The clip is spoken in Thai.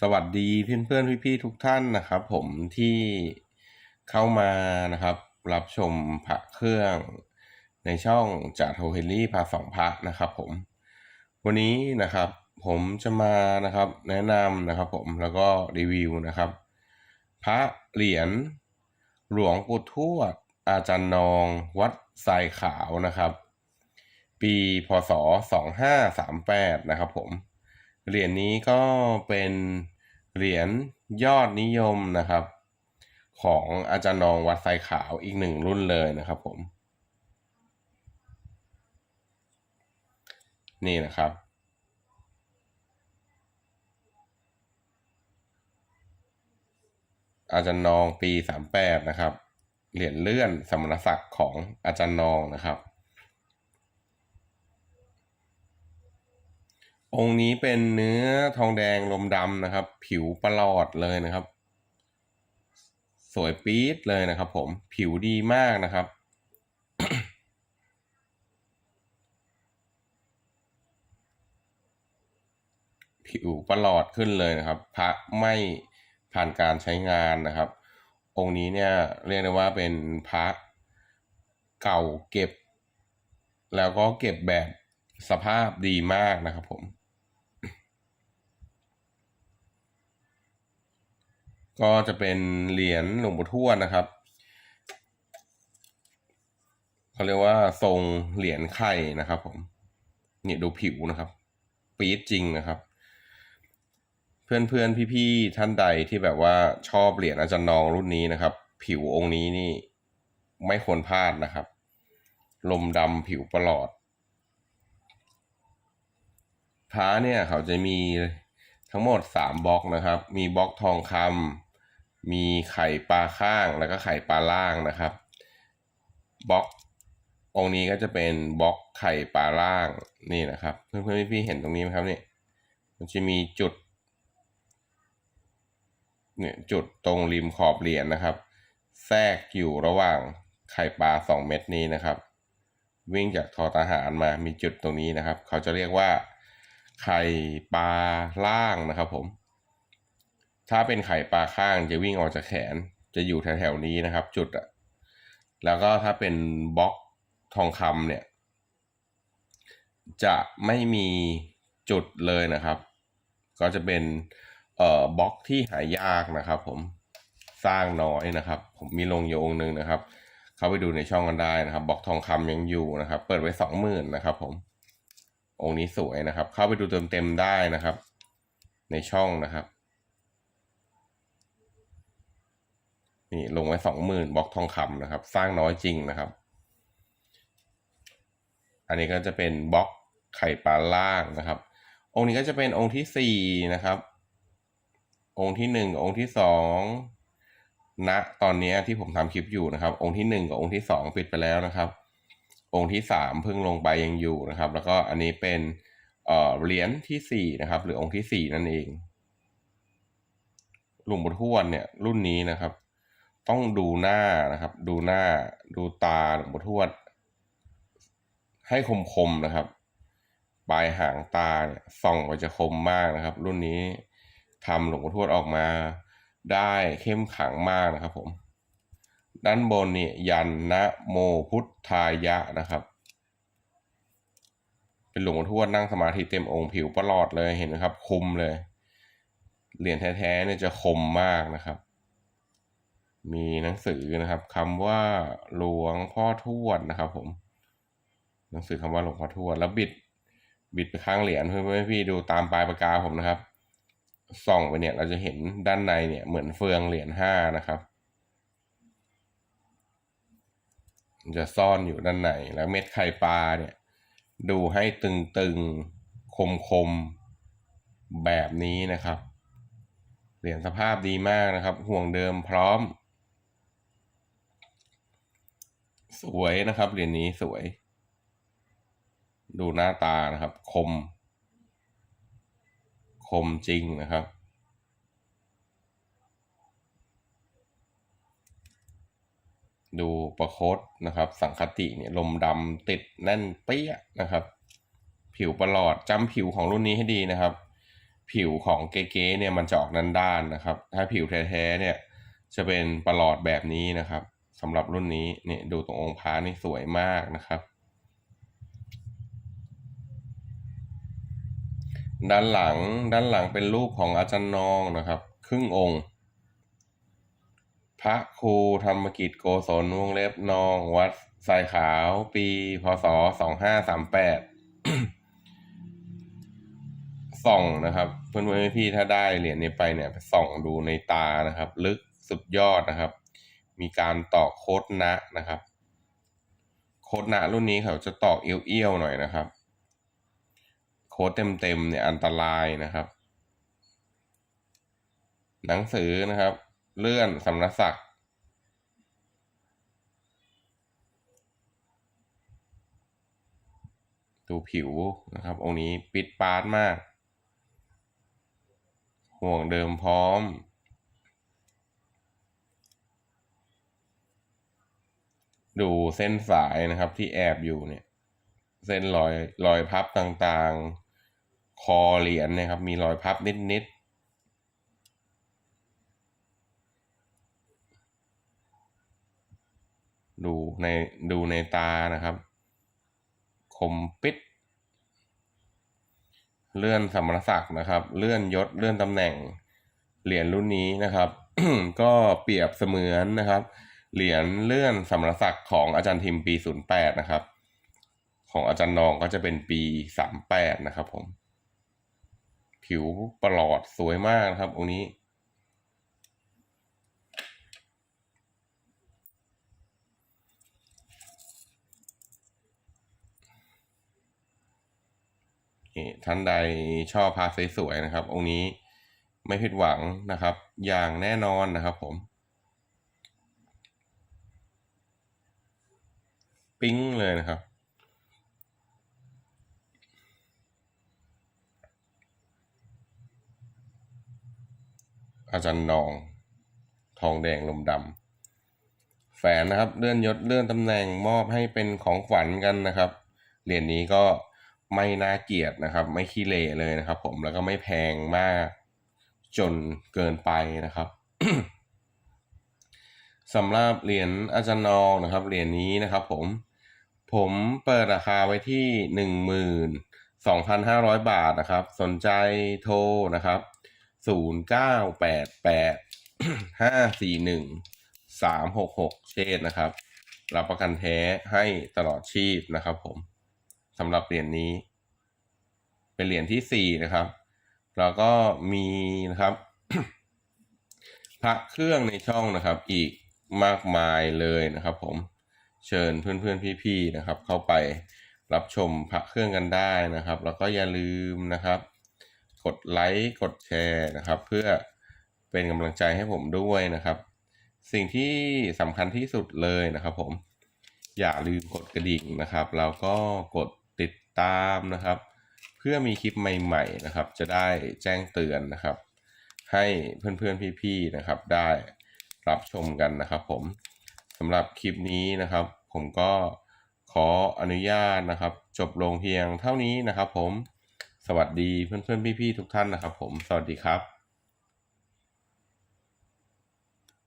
สวัสดีเพื่อนเพื่อนพี่พี่ทุกท่านนะครับ ผมที่เข้ามานะครับ รับชมพระเครื่องในช่องจ่าโทเฮนรี่พาสองพระนะครับผม วันนี้นะครับผมจะมานะครับแนะนำนะครับผมแล้วก็รีวิวนะครับ พระเหรียญหลวงปู่ทวดอาจารย์นองวัดทรายขาวนะครับ ปีพศ 2538 นะครับผม เหรียญนี้ก็เป็นเหรียญยอดนิยมนะครับ ของอาจารย์นองวัดไซขาวอีกหนึ่งรุ่นเลยนะครับผม นี่นะครับอาจารย์นองปีสามแปดนะครับ เหรียญเลื่อนสมณศักดิ์ของอาจารย์นองนะครับ องค์นี้เป็นเนื้อทองแดงลมดำนะครับ ผิวประหลอดเลยนะครับ สวยปี๊ดเลยนะครับ ผมผิวดีมากนะครับ ผิวประหลอดขึ้นเลยนะครับ พระไม่ผ่านการใช้งานนะครับ องค์นี้เนี่ยเรียกได้ว่าเป็นพระเก่าเก็บ แล้วก็เก็บแบบสภาพดีมากนะครับผม ก็จะเป็นเหรียญหลวงปู่ทวดนะครับเขาเรียกว่าทรงเหรียญไข่นะครับ ผมเนี่ยดูผิวนะครับ ปี๊ดจริงนะครับ เพื่อนเพื่อนพี่พี่ๆท่านใดที่แบบว่าชอบเหรียญอาจารย์นองรุ่นนี้นะครับ ผิวองค์นี้นี่ไม่ควรพลาดนะครับ ลมดำผิวประหลอดพระเนี่ยเขาจะมีทั้งหมดสามบล็อกนะครับ มีบล็อกทองคำ มีไข่ปลาข้างแล้วก็ไข่ปลาล่างนะครับบล็อกองค์นี้ก็จะเป็นบล็อกไข่ปลาล่างนี่นะครับเพื่อนเพื่อนๆพี่ๆเห็นตรงนี้ไหมครับเนี่ยมันจะมีจุดเนี่ยจุดตรงริมขอบเหรียญนะครับ แทรกอยู่ระหว่างไข่ปลาสองเม็ดนี้นะครับ วิ่งจากทอทหารมามีจุดตรงนี้นะครับ เขาจะเรียกว่าไข่ปลาล่างนะครับผม ถ้าเป็นไข่ปลาข้างจะวิ่งออกจากแขน จะอยู่แถวๆนี้นะครับ จุดอะแล้วก็ถ้าเป็นบล็อกทองคำเนี่ย จะไม่มีจุดเลยนะครับ ก็จะเป็นเอ่อบล็อกที่หายากนะครับ ผมสร้างน้อยนะครับ ผมมีลงอยู่องค์หนึ่งนะครับ เข้าไปดูในช่องกันได้นะครับบล็อกทองคำยังอยู่นะครับ เปิดไว้สองหมื่นนะครับ ผม องค์นี้สวยนะครับ เข้าไปดูเต็มเต็มๆได้นะครับ ในช่องนะครับ นี่ลงไว้สองหมื่นบล็อกทองคำนะครับ สร้างน้อยจริงนะครับ อันนี้ก็จะเป็นบล็อกไข่ปลาล่างนะครับ องค์นี้ก็จะเป็นองค์ที่สี่นะครับ องค์ที่หนึ่งองค์ที่สองณตอนนี้ที่ผมทำคลิปอยู่นะครับ องค์ที่หนึ่งกับองค์ที่สองปิดไปแล้วนะครับ องค์ที่สามเพิ่งลงไปยังอยู่นะครับ แล้วก็อันนี้เป็นเอ่อเหรียญที่สี่นะครับ หรือองค์ที่สี่นั่นเอง หลวงปู่ทวดเนี่ยรุ่นนี้นะครับ ต้องดูหน้านะครับ ดูหน้าดูตาหลวงปู่ทวด ให้คมๆนะครับ ปลายหางตาเนี่ยส่องไปจะคมมากนะครับ รุ่นนี้ทำหลวงปู่ทวดออกมา ได้เข้มขลังมากนะครับผม ด้านบนเนี่ยยันนะโมพุทธายะนะครับ เป็นหลวงปู่ทวดนั่งสมาธิเต็มองค์ผิวประหลอดเลยเห็นไหมครับ คมเลยเหรียญแท้ๆเนี่ยจะคมมากนะครับ มีหนังสือนะครับคำว่าหลวงพ่อทวดนะครับผมหนังสือคำว่าหลวงพ่อทวดแล้วบิดบิดไปข้างเหรียญเพื่อนๆพี่ดูตามปลายปากกาผมนะครับส่องไปเนี่ยเราจะเห็นด้านในเนี่ยเหมือนเฟืองเหรียญห้านะครับจะซ่อนอยู่ด้านในแล้วเม็ดไข่ปลาเนี่ย ดูให้ตึงๆ คมๆ แบบนี้นะครับ เหรียญสภาพดีมากนะครับ ห่วงเดิมพร้อม สวยนะครับเหรียญนี้สวย ดูหน้าตานะครับ คม คมจริงนะครับ ดูประคตนะครับ สังคติเนี่ยลมดำติดแน่นเปี้ยนะครับ ผิวประหลอดจำผิวของรุ่นนี้ให้ดีนะครับ ผิวของเก๊ๆเนี่ยมันจะออกด้านๆนะครับ ถ้าผิวแท้ๆเนี่ยจะเป็นประหลอดแบบนี้นะครับ สำหรับรุ่นนี้เนี่ยดูตรงองค์พระนี่สวยมากนะครับ ด้านหลังด้านหลังเป็นรูปของอาจารย์นองนะครับ ครึ่งองค์ พระครูธรรมกิจโกศลวงเล็บนองวัดสายขาวปีพศสองห้าสามแปดส่องนะครับ เพื่อนๆพี่ถ้าได้เหรียญนี้ไปเนี่ยส่องดูในตานะครับ ลึกสุดยอดนะครับ มีการตอกโคดนะนะครับ โคดนะรุ่นนี้เขาจะตอกเอี้ยวๆหน่อยนะครับ โคดเต็มๆเนี่ยอันตรายนะครับ หนังสือนะครับ เลื่อนสำนักศักดิ์ดูผิวนะครับ องค์นี้ปิดปาร์ตมาก ห่วงเดิมพร้อม ดูเส้นสายนะครับที่แอบอยู่เนี่ย เส้นรอยรอยพับต่างๆ คอเหรียญเนะครับ มีรอยพับนิดๆ ดูในดูในตานะครับ คมปิด เลื่อนสมรศักดิ์นะครับ เลื่อนยศเลื่อนตำแหน่งเหรียญรุ่นนี้นะครับ ก็เปรียบเสมือนนะครับ เหรียญเลื่อนสมรศักดิ์ของอาจารย์ทิมปี 08 นะครับ ของอาจารย์นองก็จะเป็นปี 38 นะครับผม ผิวประหลอดสวยมากนะครับองค์นี้ ท่านใดชอบพาสวยๆนะครับ องค์นี้ไม่ผิดหวังนะครับ อย่างแน่นอนนะครับผม ปิ๊งเลยนะครับ อาจารย์นอง ทองแดงลมดำแฝนนะครับ เลื่อนยศเลื่อนตำแหน่งมอบให้เป็นของขวัญกันนะครับ เหรียญนี้ก็ไม่น่าเกลียดนะครับ ไม่ขี้เหร่เลยนะครับ ผมแล้วก็ไม่แพงมาก จนเกินไปนะครับสำหรับเหรียญอาจารย์นองนะครับเหรียญนี้นะครับผม ผมเปิดราคาไว้ที่หนึ่งหมื่นสองพันห้าร้อยบาทนะครับ สนใจโทรนะครับศูนย์เก้าแปดแปดห้าสี่หนึ่งสามหกหกเชษนะครับ รับประกันแท้ให้ตลอดชีพนะครับ ผมสำหรับเหรียญนี้ เป็นเหรียญที่สี่นะครับ แล้วก็มีนะครับพระเครื่องในช่องนะครับ อีกมากมายเลยนะครับ ผม เชิญเพื่อนๆพี่ๆนะครับ เข้าไปรับชมพระเครื่องกันได้นะครับ แล้วก็อย่าลืมนะครับ กดไลค์กดแชร์นะครับ เพื่อเป็นกำลังใจให้ผมด้วยนะครับ สิ่งที่สำคัญที่สุดเลยนะครับ ผมอย่าลืมกดกระดิ่งนะครับ แล้วก็กดติดตามนะครับ เพื่อมีคลิปใหม่ๆนะครับ จะได้แจ้งเตือนนะครับ ให้เพื่อนๆพี่ๆนะครับ ได้รับชมกันนะครับผม สำหรับคลิปนี้นะครับ ผมก็ขออนุญาตนะครับ จบลงเพียงเท่านี้นะครับ ผมสวัสดีเพื่อนๆพี่ๆทุกท่านนะครับ ผมสวัสดีครับ